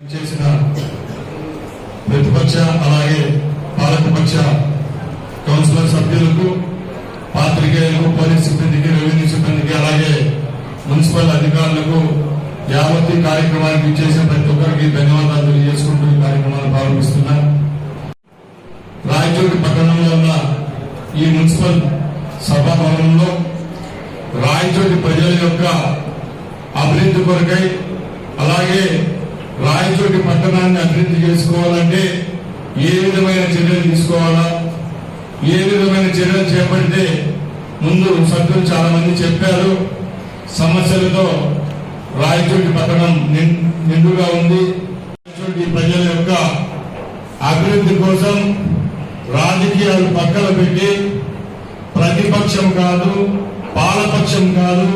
చేసిన ప్రతిపక్ష అలాగే పాలకపక్ష కౌన్సిలర్ సభ్యులకు పాత్రికేయులకు పోలీస్ సిబ్బందికి రెవెన్యూ సిబ్బందికి అలాగే మున్సిపల్ అధికారులకు యావతి కార్యక్రమానికి చేసిన ప్రతి ఒక్కరికి ధన్యవాదాలు తెలియజేసుకుంటూ ఈ కార్యక్రమాన్ని ప్రారంభిస్తున్నా. రాయచోటి పట్టణంలో ఉన్న ఈ మున్సిపల్ సభాభవనంలో రాయచోటి ప్రజల యొక్క అభివృద్ధి కొరకై అలాగే రాయచోటి పట్టణాన్ని అభివృద్ధి చేసుకోవాలంటే ఏ విధమైన చర్యలు తీసుకోవాలా? ఏ విధమైన చర్యలు చేపడితే ముందు సభ్యులు చాలా మంది చెప్పారు సమస్యలతో రాయచోటి పట్టణం నిండుగా ఉంది. రాయచోటి ప్రజల యొక్క అభివృద్ధి కోసం రాజకీయాలు పక్కన పెట్టి ప్రతిపక్షం కాదు పాలపక్షం కాదు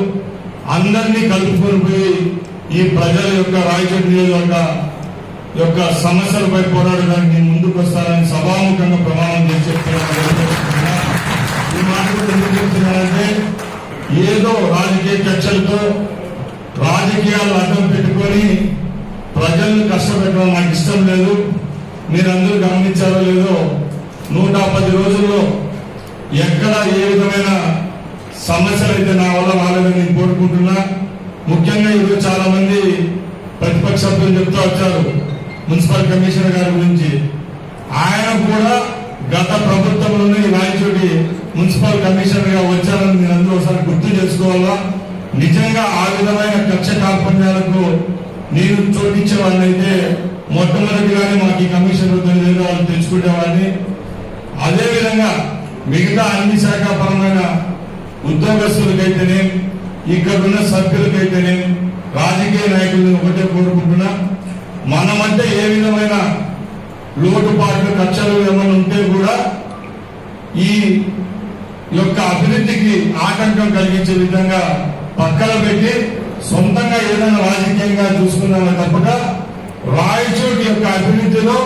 అందరినీ కలుపుకొని పోయి ఈ ప్రజల యొక్క రాయచోటి నియోజకవర్గ యొక్క సమస్యలపై పోరాడడానికి ముందుకు వస్తానని సభాముఖంగా ప్రమాణం చేసి చెప్తున్నాను ఈ మాట ఎందుకు చెప్తున్నానంటే ఏదో రాజకీయ కక్షలతో రాజకీయాలు అడ్డం పెట్టుకొని ప్రజల్ని కష్టపెట్టడం నాకు ఇష్టం లేదు. మీరందరూ గమనించారో లేదో నూట పది రోజుల్లో ఎక్కడ ఏ విధమైన సమస్యలు అయితే నా వల్ల రాలేదని నేను కోరుకుంటున్నా. ముఖ్యంగా ఈరోజు చాలా మంది ప్రతిపక్ష సభ్యులు చెప్తూ వచ్చారు మున్సిపల్ కమిషనర్ గారి గురించి. ఆయన కూడా గత ప్రభుత్వంలోనే రాయచోటి మున్సిపల్ కమిషనర్గా వచ్చారని మీరు అందరూ ఒకసారి గుర్తు చేసుకోవాలా? నిజంగా ఆ విధమైన కక్ష కార్పణ్యాలకు నేను చోటించే వాళ్ళైతే మొట్టమొదటిగానే మాకు ఈ కమిషన్ వద్దని వాళ్ళు తెచ్చుకునేవాడిని అదేవిధంగా మిగతా అన్ని శాఖాపరమైన ఉద్యోగస్తులకైతేనే ఇక్కడ ఉన్న నేను రాజకీయ నాయకులను ఒకటే కోరుకుంటున్నా. మనమంటే ఏ విధమైన లోటుపాట్లు కక్షలు ఏమైనా ఉంటే కూడా ఈ యొక్క అభివృద్ధికి ఆటంకం కలిగించే విధంగా పక్కన పెట్టి సొంతంగా ఏదైనా రాజకీయంగా చూసుకున్నామే తప్పక రాయచోటి యొక్క అభివృద్ధిలో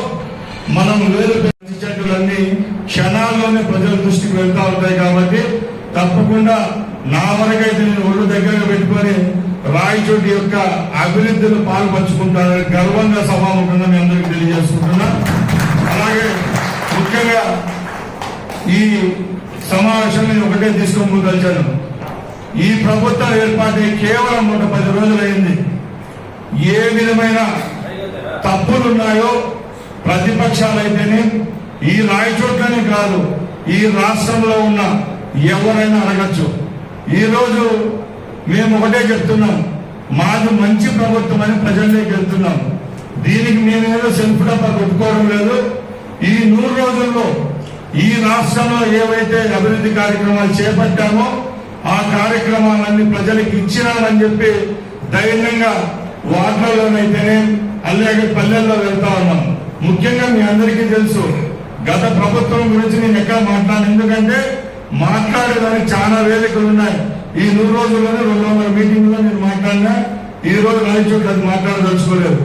మనం వేరు చెట్టులన్నీ క్షణాల్లోనే ప్రజల దృష్టికి వెళ్తా ఉంటాయి కాబట్టి తప్పకుండా నా వరకైతే నేను ఒళ్ళు దగ్గరగా పెట్టుకొని రాయచోటి యొక్క అభివృద్ధిలో పాల్పంచుకుంటానని గర్వంగా సభాముఖంగా మీ అందరికీ తెలియజేసుకుంటున్నా. అలాగే ముఖ్యంగా ఈ సమావేశం నేను ఒకటే తీసుకొని కలిశాను ఈ ప్రభుత్వం ఏర్పాటై కేవలం ఒక పది రోజులైంది. ఏ విధమైన తప్పులున్నాయో ప్రతిపక్షాలైతేనే ఈ రాయచోట్లనే కాదు ఈ రాష్ట్రంలో ఉన్న ఎవరైనా అడగచ్చు. ఈరోజు మేము ఒకటే చెప్తున్నాం. మాది మంచి ప్రభుత్వం అని ప్రజల్లోకి వెళ్తున్నాం దీనికి మేమేదో సెల్ఫ్ డబ్బా కొట్టుకోవడం లేదు. ఈ నూరు రోజుల్లో ఈ రాష్ట్రంలో ఏవైతే అభివృద్ధి కార్యక్రమాలు చేపట్టామో ఆ కార్యక్రమాలన్నీ ప్రజలకు ఇచ్చినామని చెప్పి ధైర్యంగా వార్డులలోనైతేనే అలాగే పల్లెల్లో వెళ్తా ఉన్నాం. ముఖ్యంగా మీ అందరికీ తెలుసు గత ప్రభుత్వం గురించి నేను ఎక్కడ మాట్లాడాను. ఎందుకంటే మాట్లాడేదానికి చాలా వేదికలు ఉన్నాయి. ఈ నూరు రోజుల్లోనే రెండు వందల మీటింగ్లో నేను మాట్లాడినా ఈ రోజు రాయచోట్ల అది మాట్లాడదలుచుకోలేదు.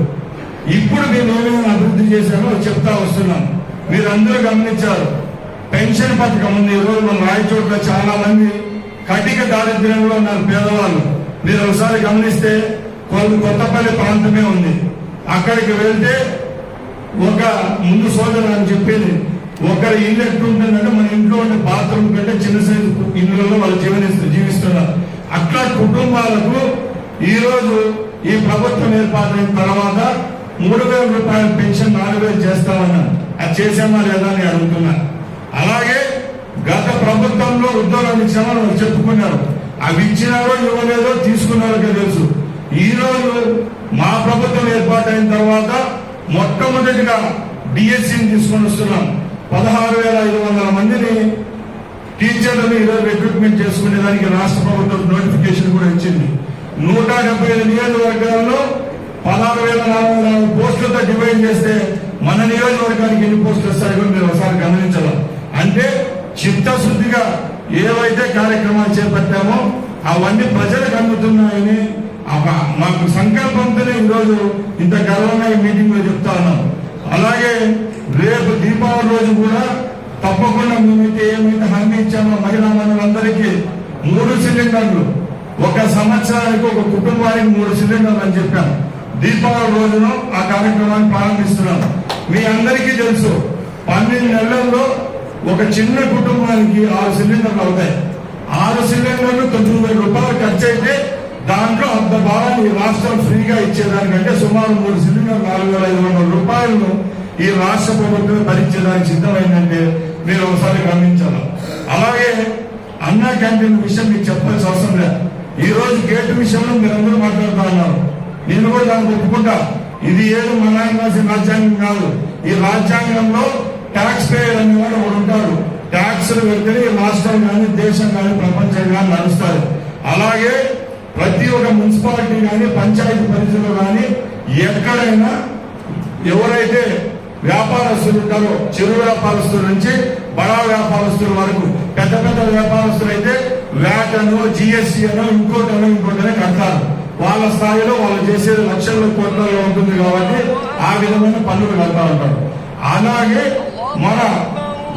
ఇప్పుడు నేను ఏమైనా అభివృద్ధి చేశానో చెప్తా వస్తున్నాను. మీరు అందరూ గమనించారు పెన్షన్ పథకం ఉంది. ఈ రోజు మన రాయచోట్ల చాలా మంది కటిక దారిద్ర్యంలో ఉన్నారు పేదవాళ్ళు. మీరు ఒకసారి గమనిస్తే కొత్త కొత్తపల్లి ప్రాంతమే ఉంది. అక్కడికి వెళ్తే ఒక ముందు సోదరు అని చెప్పింది ఒకరి ఇల్లు ఎట్లుంటుందంటే మన ఇంట్లో ఉండే బాత్రూమ్ కంటే చిన్న సైజు ఇళ్ళలో వాళ్ళు జీవనిస్తూ జీవిస్తున్నారు. అట్లా కుటుంబాలకు ఈ రోజు ఈ ప్రభుత్వం ఏర్పాటైన తర్వాత మూడు వేల రూపాయల పెన్షన్ నాలుగు వేలు చేస్తామన్నారు అది చేసామా లేదా అని అడుగుతున్నా. అలాగే గత ప్రభుత్వంలో ఉద్యోగాలు ఇచ్చామని వాళ్ళు చెప్పుకున్నారు. అవి ఇచ్చినారో ఇవ్వలేదో తీసుకున్నారో తెలుసు. ఈ రోజు మా ప్రభుత్వం ఏర్పాటైన తర్వాత మొట్టమొదటిగా డిఎస్సిని తీసుకొని వస్తున్నాం. పదహారు వేల ఐదు వందల మందిని టీచర్లను ఈరోజు రిక్రూట్మెంట్ చేసుకునే దానికి రాష్ట్ర ప్రభుత్వం నోటిఫికేషన్ కూడా ఇచ్చింది. నూట డెబ్బై ఐదు నియోజకవర్గాల్లో పదహారు వేల నాలుగు వందల పోస్టులతో డివైడ్ చేస్తే మన నియోజకవర్గానికి ఎన్ని పోస్టులు వస్తాయో కూడా మీరు ఒకసారి గమనించాలి. అంటే చిత్తశుద్ధిగా ఏవైతే కార్యక్రమాలు చేపట్టామో అవన్నీ ప్రజలకు అందుతున్నాయని మాకు సంకల్పంతోనే ఈరోజు ఇంత గర్వంగా ఈ మీటింగ్లో చెప్తా ఉన్నాం. అలాగే రేపు దీపావళి రోజు కూడా తప్పకుండా మేమైతే ఏమైతే హామీ ఇచ్చామో. మహిళా మనులందరికీ మూడు సిలిండర్లు. ఒక సంవత్సరానికి ఒక కుటుంబానికి మూడు సిలిండర్లు అని చెప్పాం. దీపావళి రోజున ఆ కార్యక్రమాన్ని ప్రారంభిస్తున్నాం. మీ అందరికీ తెలుసు పన్నెండు నెలల్లో ఒక చిన్న కుటుంబానికి ఆరు సిలిండర్లు అవుతాయి. ఆరు సిలిండర్లు తొమ్మిది వేల రూపాయలు ఖర్చు అయితే దాంట్లో అంత భాగాన్ని ఈ రాష్ట్రం ఫ్రీగా ఇచ్చేదానికంటే సుమారు మూడు సిలిండర్ నాలుగు వేల ఐదు వందల రూపాయలను ఈ రాష్ట్ర ప్రభుత్వం భరించడానికి సిద్ధమైందంటే మీరు ఒకసారి గమనించాలి? అలాగే అన్నా క్యాంటీన్ విషయం మీకు చెప్పాల్సిన అవసరం లేదు. ఈ రోజు గేటు విషయంలో మీరందరూ మాట్లాడుతూ ఉన్నారు. నేను కూడా దాన్ని ఒప్పుకుంటా. ఇది ఏదో మన రాసిన రాజ్యాంగం కాదు. ఈ రాజ్యాంగంలో ట్యాక్స్ పేయర్ అనేవాడు ఒకడు ఉంటాడు. ట్యాక్స్లు వెళ్తే ఈ రాష్ట్రం కానీ దేశం కానీ ప్రపంచం కానీ నడుస్తారు అలాగే ప్రతి ఒక్క మున్సిపాలిటీ కానీ పంచాయతీ పరిధిలో కానీ ఎక్కడైనా ఎవరైతే వ్యాపారస్తులు ఉంటారో. చిరు వ్యాపారస్తుల నుంచి బడా వ్యాపారస్తుల వరకు. పెద్ద పెద్ద వ్యాపారస్తులు అయితే వ్యాట్ అనో జిఎస్టీ అనో ఇంకోటనో ఇంకోటనే కడతారు. వాళ్ళ స్థాయిలో వాళ్ళు చేసేది లక్షల కోట్లలో ఉంటుంది కాబట్టి ఆ విధమైన పన్నులు కడతా ఉంటారు. అలాగే మన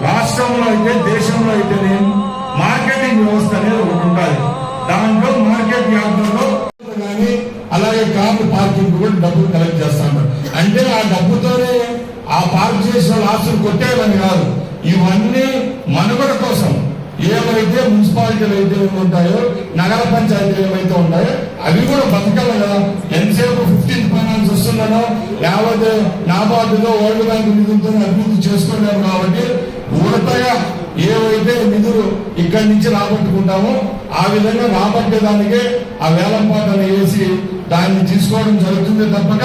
రాష్ట్రంలో అయితే దేశంలో అయితే మార్కెటింగ్ వ్యవస్థ అనేది ఒకటి ఉంటుంది దాంట్లో మార్కెట్ వ్యాపారంలో కానీ అలాగే కార్లు పార్కింగ్ కూడా డబ్బులు కలెక్ట్ చేస్తాడు అంటే ఆ డబ్బుతోనే ఆ పార్క్ చేసిన ఆస్తులు కొట్టేయమని కాదు. ఇవన్నీ మనుగడ కోసం ఏవైతే మున్సిపాలిటీలు అయితే ఉంటాయో నగర పంచాయతీలు ఏమైతే ఉంటాయో అవి కూడా బతకాలి ఎంతసేపు ఫిఫ్టీన్త్ ఫైనాన్స్ వస్తుందనో లేకపోతే నాబార్డులో వరల్డ్ బ్యాంక్ నిధులతో అభివృద్ధి చేసుకున్నాం కాబట్టి ఊరతగా ఏవైతే నిధులు ఇక్కడి నుంచి రాబట్టుకుంటామో ఆ విధంగా రాబట్టేదానికే ఆ వేలం పాటలు వేసి దాన్ని తీసుకోవడం జరుగుతుంది తప్పక.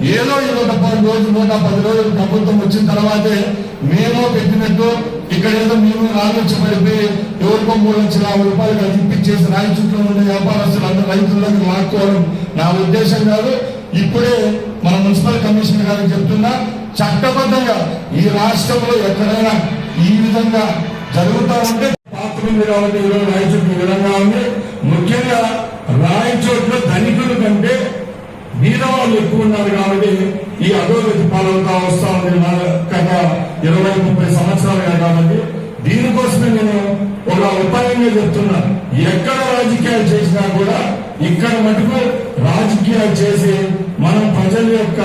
ఏదో ఇరవై పది రోజులు నూట పది రోజులు ప్రభుత్వం వచ్చిన తర్వాతే మేము పెట్టినట్టు ఇక్కడ ఏదో మేము రాజొచ్చి పడిపోయి ఎవరికో మూడు లక్షల యాభై రూపాయలు అది ఇప్పించేసి రాయి చుట్టూ ఉండే వ్యాపారస్తులు అందరూ రైతులకు లాక్కోవడం నా ఉద్దేశం కాదు. ఇప్పుడే మన మున్సిపల్ కమిషనర్ గారికి చెప్తున్నా చట్టబద్ధంగా ఈ రాష్ట్రంలో ఎక్కడైనా ఈ విధంగా జరుగుతూ ఉంటే పాత్ర ఉంది కాబట్టి ఈరోజు విధంగా ఉంది. ముఖ్యంగా రాయచోట్ల ధనికుల కంటే మీద ఎక్కువ ఉన్నారు కాబట్టి ఈ అధోగతి పాలవుతా వస్తా ఉంది గత ఇరవై ముప్పై సంవత్సరాలుగా కాబట్టి దీనికోసమే నేను ఒక ఉపాయంగా చెప్తున్నా. ఎక్కడ రాజకీయాలు చేసినా కూడా ఇక్కడ మటుకు రాజకీయాలు చేసి మనం ప్రజల యొక్క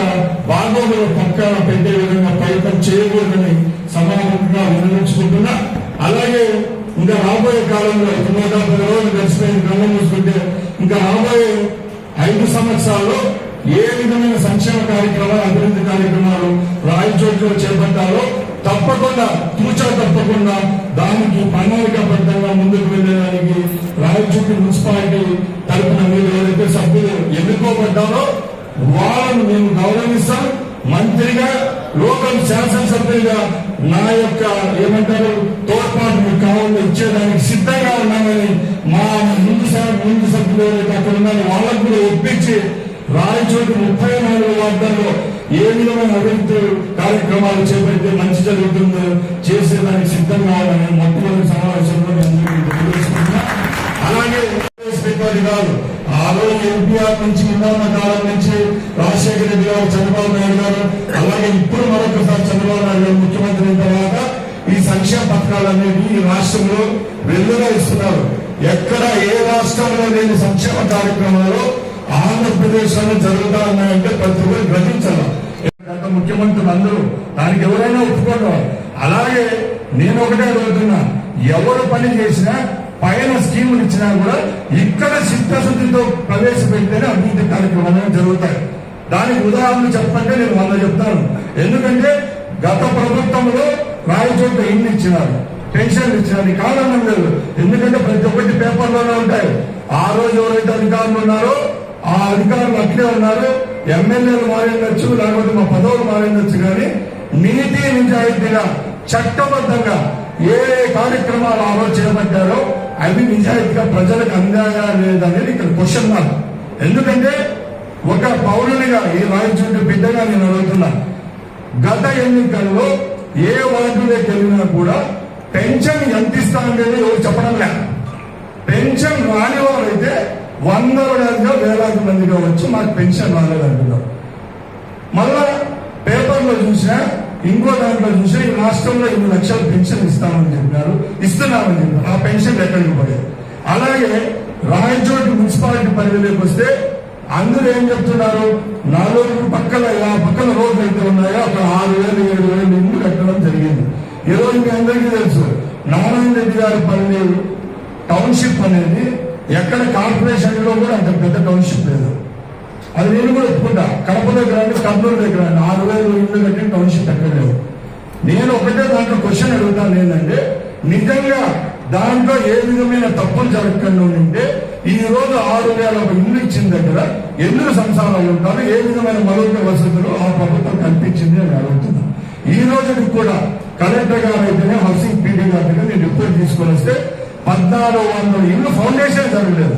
బాగోగులు పక్కన పెట్టే విధంగా ప్రయత్నం చేయకూడదని సమానంగా వినియోగించుకుంటున్నా అలాగే ఇంకా రాబోయే కాలంలో ఇప్పుడు నూట పది రోజులు గడిచిపోయిన కళ్ళు మూసుకుంటే ఇంకా రాబోయే ఐదు సంవత్సరాల్లో ఏ విధమైన సంక్షేమ కార్యక్రమాలు అభివృద్ధి కార్యక్రమాలు రాయచోట్లో చేపట్టాలో తప్పకుండా తూచా తప్పకుండా దానికి ప్రణాళికాబద్ధంగా ముందుకు వెళ్ళడానికి రాయచోటి మున్సిపాలిటీ తరఫున మీరు ఏదైతే సభ్యులు ఎన్నుకోబడ్డారో వాళ్ళను మేము గౌరవిస్తాం. మంత్రిగా లోకల్ శాసనసభ్యులుగా నా యొక్క ఏమంటారు తోడ్పాటు మీకు కావాలని ఇచ్చేదానికి సిద్ధంగా ఉన్నామని మా ముందు ముందు సభ్యులు ఏదైతే అక్కడ ఉన్నారో వాళ్ళకు కూడా ఒప్పించి రాయచోటి ముప్పై నాలుగు వార్తల్లో ఏ విధమైన అభివృద్ధి కార్యక్రమాలు చేపడితే మంచి జరుగుతుందో చేసేదానికి సిద్ధంగా కావాలని మొట్టమొదటి సమావేశంలో అలాగే స్పీకర్ గారు ఆ రోజు ఎన్టీఆర్ నుంచి ఉన్న కాలం నుంచి రాజశేఖర రెడ్డి గారు చంద్రబాబు నాయుడు గారు అలాగే ఇప్పుడు మరొకసారి చంద్రబాబు నాయుడు గారు ముఖ్యమంత్రి అయిన తర్వాత ఈ సంక్షేమ పథకాలు అనేవి ఈ రాష్ట్రంలో వెల్లుగా ఇస్తున్నారు ఎక్కడ ఏ రాష్ట్రంలో లేని సంక్షేమ కార్యక్రమాలు ఆంధ్రప్రదేశ్లో జరుగుతా ఉన్నాయంటే ప్రతి ఒక్కరు గ్రహించాలి. గత ముఖ్యమంత్రులు అందరూ దానికి ఎవరైనా ఒప్పుకోవడం అలాగే నేను ఒకటే అడుగుతున్నా ఎవరు పని చేసినా పైన స్కీములు ఇచ్చినా కూడా ఇక్కడ చిత్తశుద్ధితో ప్రవేశపెడితేనే అభివృద్ధి కార్యక్రమాలు జరుగుతాయి. దానికి ఉదాహరణ చెప్పంటే నేను వంద చెప్తాను. ఎందుకంటే గత ప్రభుత్వంలో రాయచోట ఇల్లు ఇచ్చినారు పెన్షన్లు ఇచ్చినారు కాలం లేదు. ఎందుకంటే ప్రతి ఒక్కటి పేపర్లోనే ఉంటాయి. ఆ రోజు ఎవరైతే అధికారులు ఉన్నారో అధికారులు అట్లే ఉన్నారు. ఎమ్మెల్యేలు మారిండొచ్చు లేకపోతే మా పదవులు మారిండొచ్చు కానీ నీతి నిజాయితీగా చట్టబద్ధంగా ఏ కార్యక్రమాలు ఆ రోజు చేపట్టారో అవి నిజాయితీగా ప్రజలకు అందాయా లేదనేది ఇక్కడ క్వశ్చన్ మార్క్ ఎందుకంటే ఒక పౌరునిగా ఈ రాయచోటి బిడ్డగా నేను అడుగుతున్నా గత ఎన్నికల్లో ఏ వార్డులోకి వెళ్ళినా కూడా పెన్షన్ ఎంత ఇస్తా అనేది ఎవరు చెప్పడం లేదు పెన్షన్ రాని వారైతే వందలాదిగా వేలాది మందిగా వచ్చి మాకు పెన్షన్ రాలేదంటున్నారు. మళ్ళా పేపర్లో చూసినా ఇంకో దాంట్లో చూసినా ఈ రాష్ట్రంలో ఇన్ని లక్షలు పెన్షన్ ఇస్తామని చెప్పినారు ఇస్తున్నామని చెప్పారు ఆ పెన్షన్ ఎక్కడికి పడేది అలాగే రాయచోటి మున్సిపాలిటీ పరిధిలోకి వస్తే అందరూ ఏం చెప్తున్నారు? నాలుగు పక్కల ఆ పక్కన రోడ్లు అయితే ఉన్నాయో అక్కడ ఆరు వేలు ఏడు వేలు ఇల్లు కట్టడం జరిగింది. ఈరోజు మీ అందరికీ తెలుసు నారాయణ రెడ్డి గారి పని టౌన్షిప్ అనేది ఎక్కడ కార్పొరేషన్లో కూడా అంత పెద్ద టౌన్షిప్ లేదు. అది నేను కూడా ఒప్పుకుంటా. కడప దగ్గర కర్నూలు దగ్గర ఆరు వేలు ఇల్లు కట్టిన టౌన్షిప్ ఎక్కడ లేవు నేను ఒకటే దాంట్లో క్వశ్చన్ అడుగుతాను ఏంటంటే నిజంగా దాంట్లో ఏ విధమైన తప్పులు జరగకుండా ఉంటే ఈ రోజు ఆరు వేల ఒక ఇల్లు ఇచ్చిన దగ్గర ఎందుకు సంసారాలు ఉంటారు ఏ విధమైన మరొక వసతులు ఆ ప్రభుత్వం కల్పించింది అని అడుగుతున్నాను ఈ రోజుకి కూడా కలెక్టర్ గారు అయితేనే హౌసింగ్ పీడీ గారు నేను రిపోర్ట్ తీసుకొని వస్తే పద్నాలుగు వందల. ఇల్లు ఫౌండేషన్ జరగలేదు.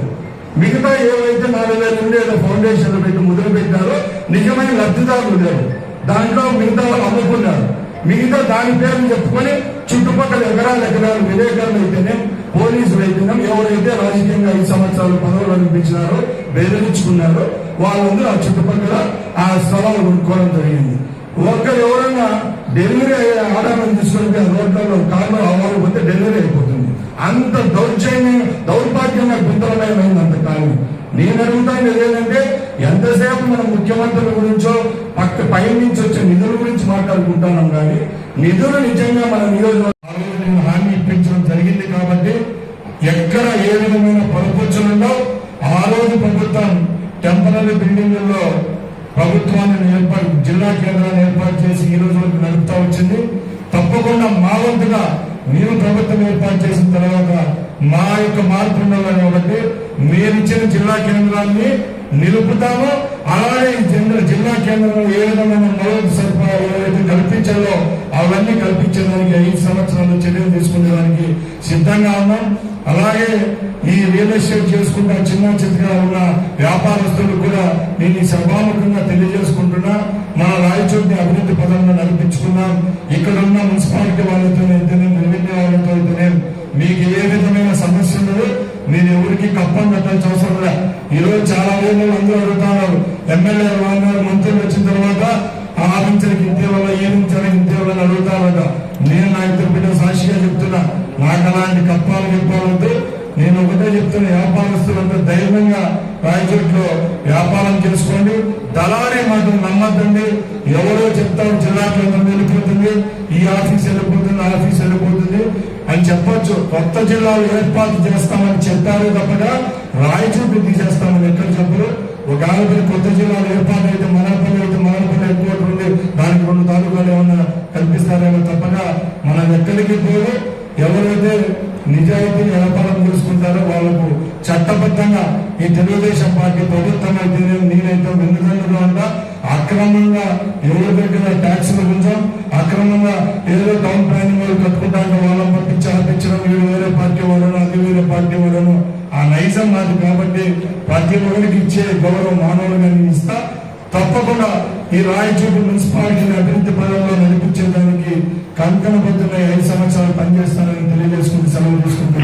మిగతా ఏవైతే నాలుగు వేల నుండి ఏదో ఫౌండేషన్ పెట్టి మొదలు పెట్టారో నిజమైన లబ్ధిదారులు లేరు. దాంట్లో మిగతా అమ్ముకున్నారు. మిగతా దాని పేరు చెప్పుకొని చుట్టుపక్కల ఎకరాలు ఎకరాలు విలేకరులు అయితేనే పోలీసులు అయితేనే ఎవరైతే రాజకీయంగా ఐదు సంవత్సరాలు పదవులు అనిపించినారో బెదిరించుకున్నారో వాళ్ళందరూ ఆ చుట్టుపక్కల ఆ స్థలాలు కొనుక్కోవడం జరిగింది. ఒక్కరు ఎవరన్నా డెలివరీ అయ్యే ఆర్డర్లను తీసుకుంటే రోడ్లలో కార్లో అవ్వాలిపోతే డెలివరీ అయిపోతుంది. అంత దౌర్జన్యం దౌర్భాగ్యంగా గుంతలమయమైంది అంత కాలం నేను అడుగుతాను ఏంటంటే ఎంతసేపు మనం ముఖ్యమంత్రుల గురించో పక్క పై నుంచి వచ్చే నిధుల గురించి మాట్లాడుకుంటున్నాం కానీ నిధులు నిజంగా మన నియోజకవర్గం హామీ ఇప్పించడం జరిగింది కాబట్టి ఎక్కడ ఏ విధమైన పొరపచ్చులుండో ఆ రోజు ప్రభుత్వం టెంపరీ బిల్డింగుల్లో ప్రభుత్వాన్ని ఏర్పాటు జిల్లా కేంద్రాన్ని ఏర్పాటు చేసి ఈ రోజు వరకు నడుపుతా వచ్చింది. తప్పకుండా మా వంతుగా మీరు ప్రభుత్వం ఏర్పాటు చేసిన తర్వాత మా యొక్క మార్పు ఉండాలని ఒకటి మీరిచ్చిన జిల్లా కేంద్రాన్ని నిలుపుతాము. అలాగే జిల్లా జిల్లా కేంద్రంలో ఏ విధమైన మౌలిక సదుపాయాలు ఏవైతే కల్పించాలో అవన్నీ కల్పించడానికి ఐదు సంవత్సరాలు చర్యలు తీసుకునేదానికి సిద్ధంగా ఉన్నాం. అలాగే ఈ రియల్ ఎస్టేట్ చేసుకుంటా చిన్న చిన్నగా ఉన్న వ్యాపారస్తులు కూడా నేను సభాముఖంగా తెలియజేసుకుంటున్నా. మన రాయచోటిని అభివృద్ధి పదంలో నడిపించుకున్నాం. ఇక్కడ ఉన్న మున్సిపాలిటీ వాళ్ళతో రెవెన్యూ వాళ్ళతో అయితేనే మీకు ఏ విధమైన సమస్య ఉండదు మీరు ఎవరికి కప్పం కట్టాల్సిన అవసరం లే ఈ రోజు చాలా వేలు అందరూ అడుగుతున్నారు. ఎమ్మెల్యే వాళ్ళు మంత్రులు వచ్చిన తర్వాత ఆ నుంచి ఇంతే వల్ల ఏ నుంచి ఇంతే వల్ల అడుగుతారట. నేను నా ఇద్దరు బిడ్డ సాక్షిగా చెప్తున్నా. నాకు అలాంటి కప్పాలు చెప్పాలంటే నేను ఒకటే చెప్తున్న వ్యాపారస్తులంతా ధైర్యంగా రాయచోట్లో వ్యాపారం చేసుకోండి. దళారీ మాత్రం నమ్మద్దండి. ఎవరో చెప్తారు జిల్లా కేంద్రం వెళ్ళిపోతుంది. ఈ ఆఫీస్ వెళ్ళిపోతుంది ఆఫీస్ వెళ్ళిపోతుంది అని చెప్పొచ్చు. కొత్త జిల్లాలు ఏర్పాటు చేస్తామని చెప్పారు తప్పగా రాయచోటు తీసేస్తామని ఎక్కడ చెప్పరు. ఒక ఆవిడ కొత్త జిల్లాలు ఏర్పాటు అయితే మనపల్లి అయితే మనపల్లి ఎక్కువ ఉంది. దానికి రెండు తాలూకాలు ఏమన్నా కల్పిస్తారేమో తప్పగా మనం ఎక్కడికి పోదు. ఎవరైతే నిజాయితీ వ్యాపారం చేసుకుంటారో వాళ్ళకు చట్టబద్ధంగా ఈ తెలుగుదేశం పార్టీ ప్రభుత్వం అయితే నేనైతే వెన్నుదన్నుగా ఉంటా అక్రమంగా ఎవరి దగ్గర ట్యాక్సులు ఉంచాం అక్రమంగా ఏదో టౌన్ ప్లానింగ్ వాళ్ళు కట్టుకుంటాంటే వాళ్ళని పంపించి ఆపించడం వీడు వేరే పార్టీ వాళ్ళను అది వేరే పార్టీ వాళ్ళను ఆ నైజం నాది కాబట్టి ప్రతి ఒక్కరికి ఇచ్చే గౌరవం మానవులుగా నేను ఇస్తా. తప్పకుండా ఈ రాయచూరు మున్సిపాలిటీని అభివృద్ధి పదంలో నడిపించేదానికి కంకణ కంకణబద్ధమై ఐదు సంవత్సరాలు పనిచేస్తానని తెలియజేసుకుంటూ సెలవు తీసుకుంటున్నాను.